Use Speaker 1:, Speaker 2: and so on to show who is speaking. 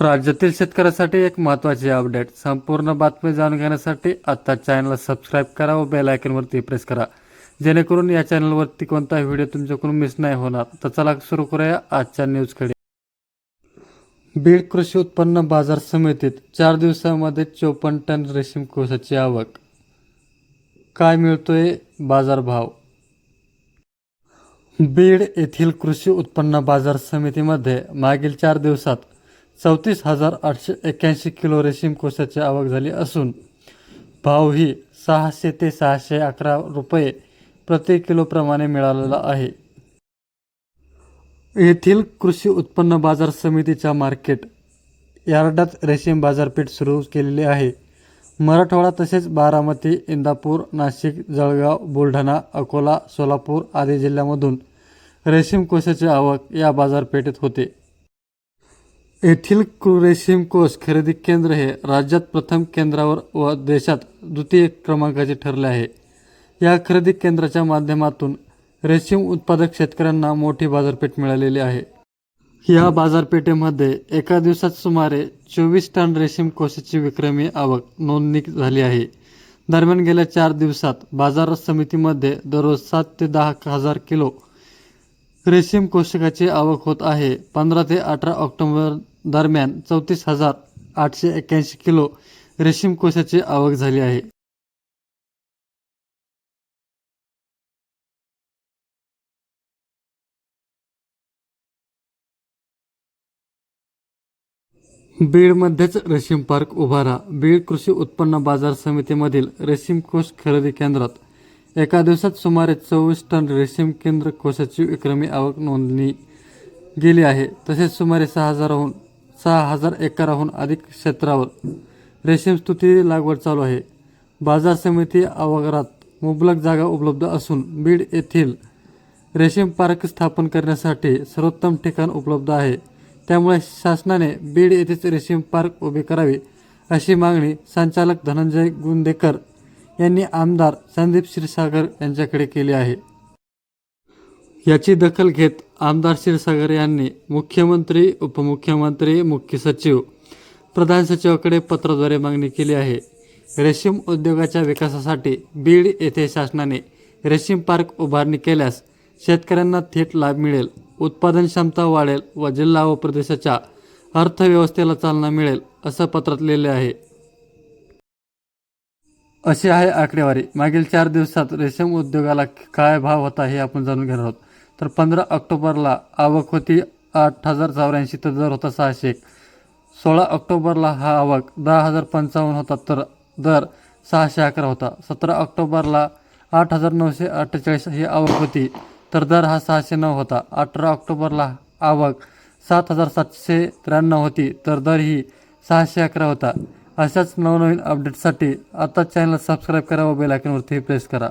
Speaker 1: राज्यातील शेतकऱ्यासाठी एक महत्त्वाची अपडेट. संपूर्ण बातमी जाणून घेण्यासाठी आता चॅनलला सबस्क्राईब करा व बेल आयकॉनवरती प्रेस करा. जेणेकरून या चॅनलवरती कोणताही व्हिडिओ तुमच्याकडून मिस नाही होणार. तर चला सुरू करूया आजच्या न्यूजकडे बीड कृषी उत्पन्न बाजार समितीत चार दिवसामध्ये चोपन्न टन रेशीम कोळशाची आवक. काय मिळतोय बाजारभाव? बीड येथील कृषी उत्पन्न बाजार समितीमध्ये मागील चार दिवसात चौतीस हजार आठशे एक्याऐंशी किलो रेशीम कोशाची आवक झाली असून भावही सहाशे ते सहाशे अकरा रुपये प्रति किलोप्रमाणे मिळालेला आहे. येथील कृषी उत्पन्न बाजार समितीच्या मार्केट यार्डात रेशीम बाजारपेठ सुरू केलेली आहे. मराठवाडा तसेच बारामती इंदापूर नाशिक जळगाव बुलढाणा अकोला सोलापूर आदी जिल्ह्यामधून रेशीम कोशाची आवक या बाजारपेठेत होते. येथील रेशीम कोष खरेदी केंद्र हे राज्यात प्रथम केंद्रावर व देशात द्वितीय क्रमांकाचे ठरले आहे. या खरेदी केंद्राच्या माध्यमातून रेशीम उत्पादक शेतकऱ्यांना मोठी बाजारपेठ मिळालेली आहे. या बाजारपेठेमध्ये एका दिवसात सुमारे चोवीस टन रेशीम कोशाची विक्रमी आवक नोंदणी झाली आहे. दरम्यान गेल्या चार दिवसात बाजार समितीमध्ये दररोज सात ते दहा हजार किलो रेशीम कोशकाची आवक होत आहे. पंधरा ते अठरा ऑक्टोबर दरम्यान चौतीस हजार आठशे एक्याऐंशी किलो रेशीम कोशाची आवक झाली आहे. बीडमध्येच रेशीम पार्क उभारा. बीड कृषी उत्पन्न बाजार समितीमधील रेशीम कोष खरेदी केंद्रात एका दिवसात सुमारे चोवीस टन रेशीम केंद्र कोशाची विक्रमी आवक नोंदणी गेली आहे. तसेच सुमारे सहा हजाराहून सहा हजार एकराहून अधिक क्षेत्रावर रेशीम स्तुती लागवड चालू आहे. बाजार समिती आवारात मुबलक जागा उपलब्ध असून बीड येथील रेशीम पार्क स्थापन करण्यासाठी सर्वोत्तम ठिकाण उपलब्ध आहे. त्यामुळे शासनाने बीड येथेच रेशीम पार्क उभे करावे अशी मागणी संचालक धनंजय गुंदेकर यांनी आमदार संदीप क्षीरसागर यांच्याकडे केली आहे. याची दखल घेत आमदार क्षीरसागर यांनी मुख्यमंत्री उपमुख्यमंत्री मुख्य सचिव प्रधान सचिवाकडे पत्राद्वारे मागणी केली आहे. रेशीम उद्योगाच्या विकासासाठी बीड येथे शासनाने रेशीम पार्क उभारणी केल्यास शेतकऱ्यांना थेट लाभ मिळेल उत्पादन क्षमता वाढेल व जिल्हा व प्रदेशाच्या अर्थव्यवस्थेला चालना मिळेल असं पत्रात लिहिले आहे. अशी आहे आकडेवारी. मागील चार दिवसात रेशीम उद्योगाला काय भाव होता हे आपण जाणून घेणार आहोत. तर पंधरा ऑक्टोबरला आवक होती आठ हजार चौऱ्याऐंशी तर दर होता सहाशे एक. सोळा ऑक्टोबरला हा आवक दहा हजार पंचावन्न होता तर दर सहाशे अकरा होता. सतरा ऑक्टोबरला आठ हजार नऊशे अठ्ठेचाळीस ही आवक होती तर दर हा सहाशे नऊ होता. अठरा ऑक्टोबरला आवक सात हजार सातशे त्र्याण्णव होती तर दर ही सहाशे अकरा होता. अशाच नवनवीन अपडेटसाठी आता चॅनल सबस्क्राईब करा व बेल आयकॉनवरती प्रेस करा.